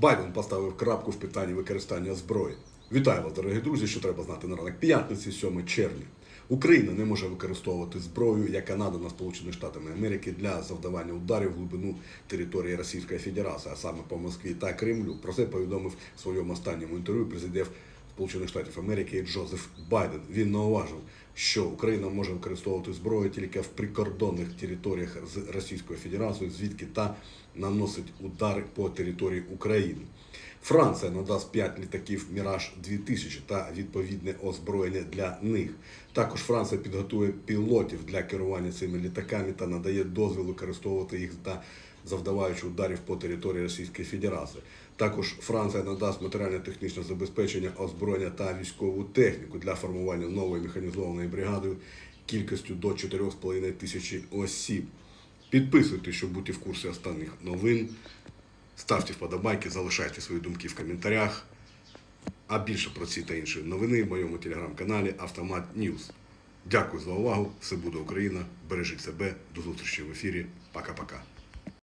Байден поставив крапку в питанні використання зброї. Вітаю вас, дорогі друзі. Що треба знати на ранок п'ятниці, 7 червня. Україна не може використовувати зброю, яка надана Сполученими Штатами Америки для завдавання ударів в глибину території Російської Федерації, а саме по Москві та Кремлю. Про це повідомив в своєму останньому інтерв'ю президент Сполучених Штатів Америки Джозеф Байден. Він науважив, що Україна може використовувати зброю тільки в прикордонних територіях з Російською Федерацією, звідки та наносить удари по території України. Франція надасть 5 літаків Міраж 2000 та відповідне озброєння для них. Також Франція підготує пілотів для керування цими літаками та надає дозвіл використовувати їх та завдаваючи ударів по території Російської Федерації. Також Франція надасть матеріально-технічне забезпечення, озброєння та військову техніку для формування нової механізованої бригади кількістю до 4,5 тисячі осіб. Підписуйтесь, щоб бути в курсі останніх новин. Ставте вподобайки, залишайте свої думки в коментарях. А більше про ці та інші новини в моєму телеграм-каналі Автомат Ньюз. Дякую за увагу. Все буде Україна. Бережіть себе. До зустрічі в ефірі. Пока-пока.